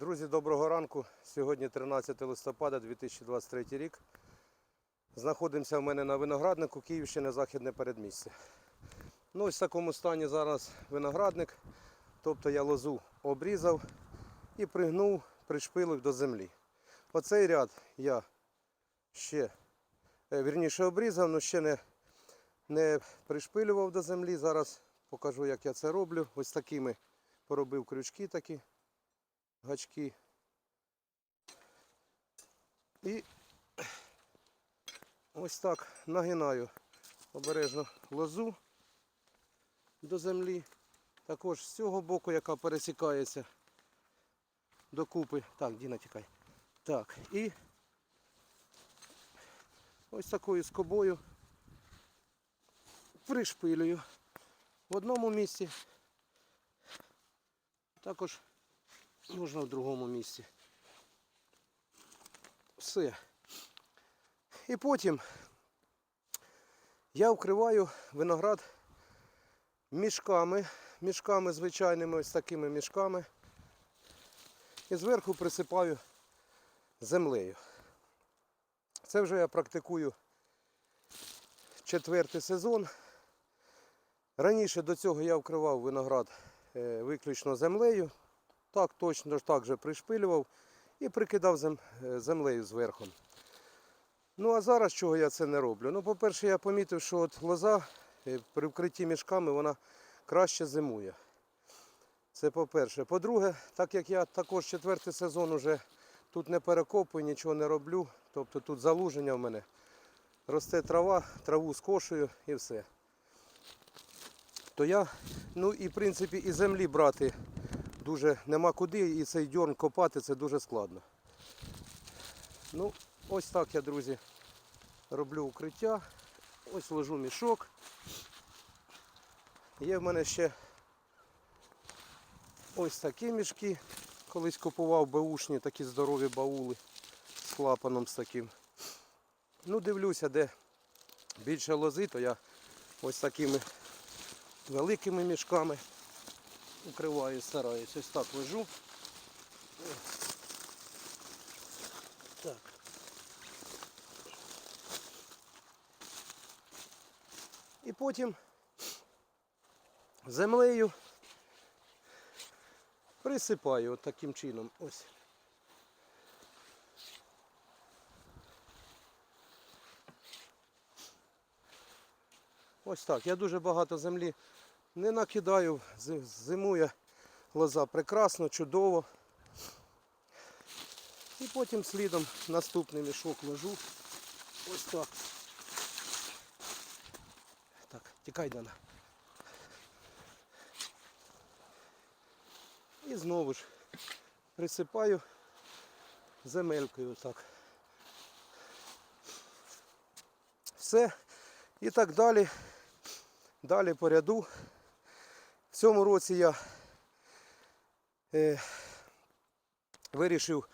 Друзі, доброго ранку. Сьогодні 13 листопада 2023 рік. Знаходимося в мене на винограднику Київщини, Західне передмістя. Ну, ось в такому стані зараз виноградник. Тобто я лозу обрізав і пригнув, пришпилив до землі. Оцей ряд я ще е, вірніше обрізав, але ще не, не пришпилював до землі. Зараз покажу, як я це роблю. Ось такими поробив крючки такі гачки. І ось так нагинаю обережно лозу до землі. Також з цього боку, яка пересікається докупи. Так, Діна, тікай. Так, і ось такою скобою пришпилюю в одному місці. Також можна в другому місці. Все. І потім я вкриваю виноград мішками, мішками звичайними, ось такими мішками. І зверху присипаю землею. Це вже я практикую четвертий сезон. Раніше до цього я вкривав виноград е, виключно землею. Так, точно так же пришпилював і прикидав зем- е, землею зверху. Ну а зараз чого я це не роблю? Ну, по-перше, я помітив, що от лоза е, при вкритті мішками вона краще зимує. Це по-перше. По-друге, так як я також четвертий сезон уже тут не перекопую, нічого не роблю, тобто тут залуження в мене. Росте трава, траву скошую і все. То я, ну і в принципі і землі брати дуже нема куди, і цей дьорн копати це дуже складно. Ну, ось так я, друзі, роблю укриття. Ось ложу мішок. Є в мене ще ось такі мішки. Колись купував беушні, такі здорові баули з клапаном з таким. Ну, дивлюся, де більше лози, то я ось такими великими мішками укриваю, стараюсь. Ось так лежу. Так. І потім землею присипаю от таким чином. Ось. Ось так. Я дуже багато землі не накидаю, зимує лоза прекрасно, чудово. І потім слідом наступний мішок ложу. Ось так. Так, тікай Дана. І знову ж присипаю земелькою так. Все. І так далі. Далі по ряду. Цьому році я е, вирішив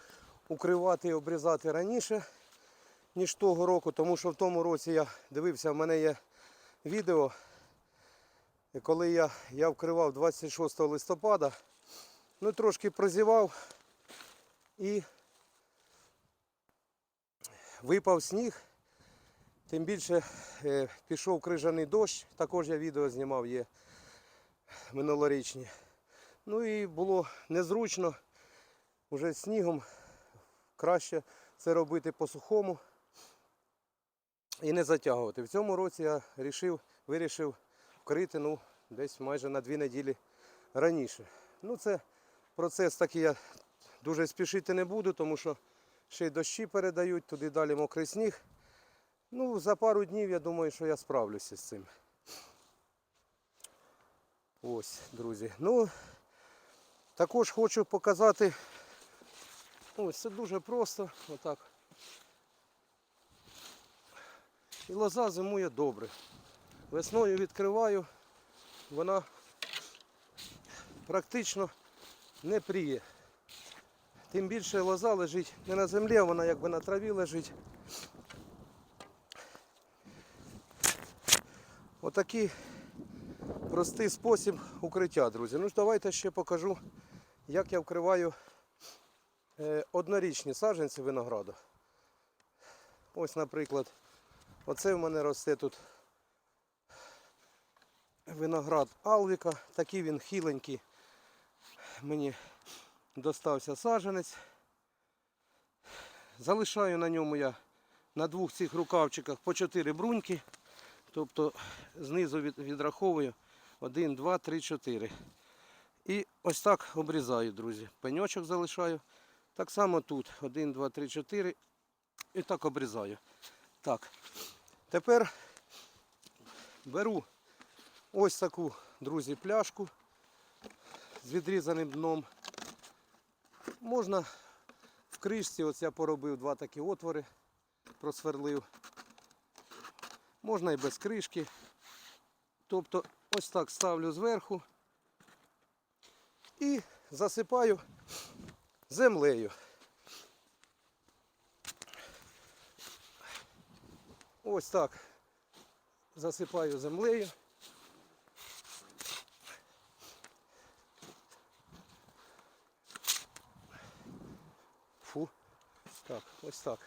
укривати і обрізати раніше, ніж того року, тому що в тому році я дивився, в мене є відео, коли я, я вкривав 26 листопада, ну трошки прозівав і випав сніг. Тим більше е, пішов крижаний дощ, також я відео знімав є минулорічні. Ну і було незручно, вже з снігом краще це робити по-сухому і не затягувати. В цьому році я рішив, вирішив вкрити ну, десь майже на дві неділі раніше. Ну це процес такий я дуже спішити не буду, тому що ще й дощі передають, туди далі мокрий сніг. Ну, за пару днів я думаю, що я справлюся з цим. Ось, друзі. Ну, також хочу показати. Ось це дуже просто. Отак. І лоза зимує добре. Весною відкриваю, вона практично не пріє. Тим більше лоза лежить не на землі, вона якби на траві лежить. Отакий простий спосіб укриття, друзі. Ну ж давайте ще покажу, як я вкриваю е, однорічні саджанці винограду. Ось, наприклад, оце в мене росте тут виноград Алвіка. Такий він хиленький. Мені достався саджанець. Залишаю на ньому я на двох цих рукавчиках по 4 бруньки. Тобто знизу відраховую 1, 2, 3, 4. І ось так обрізаю, друзі. Пеньочок залишаю. Так само тут. 1, 2, 3, 4. І так обрізаю. Так. Тепер беру ось таку, друзі, пляшку з відрізаним дном. Можна в кришці, ось я поробив два такі отвори, просверлив. Можна і без кришки. Тобто ось так ставлю зверху і засипаю землею. Ось так засипаю землею. Фу. Так, ось так.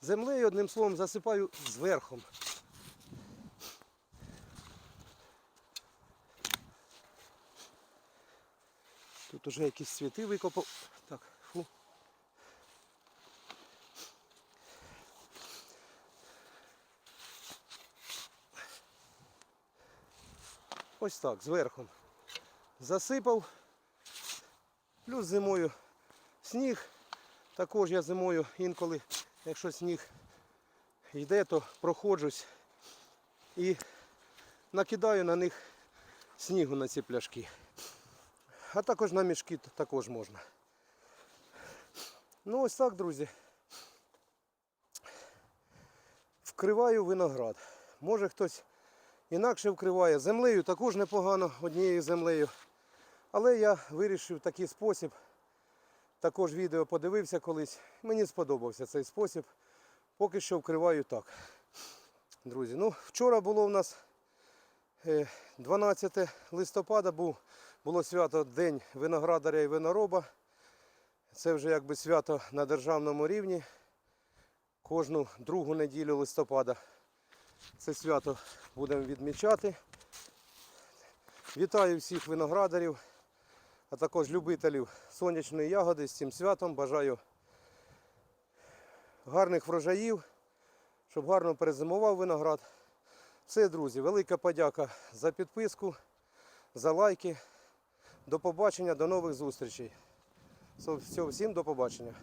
Землею, одним словом, засипаю зверху. Тут уже якісь цвіти викопав. Так, фу. Ось так, зверху. Засипав. Плюс зимою сніг. Також я зимою інколи, якщо сніг йде, то проходжусь і накидаю на них снігу на ці пляшки. А також на мішки також можна. Ну ось так, друзі. Вкриваю виноград. Може хтось інакше вкриває. Землею також непогано, однією землею. Але я вирішив такий спосіб. Також відео подивився колись. Мені сподобався цей спосіб. Поки що вкриваю так. Друзі, ну вчора було в нас е, 12 листопада, був, було свято День виноградаря і винороба. Це вже якби свято на державному рівні. Кожну другу неділю листопада це свято будемо відмічати. Вітаю всіх виноградарів, а також любителів сонячної ягоди з цим святом. Бажаю гарних врожаїв, щоб гарно перезимував виноград. Все, друзі, велика подяка за підписку, за лайки. До побачення, до нових зустрічей. Всім до побачення.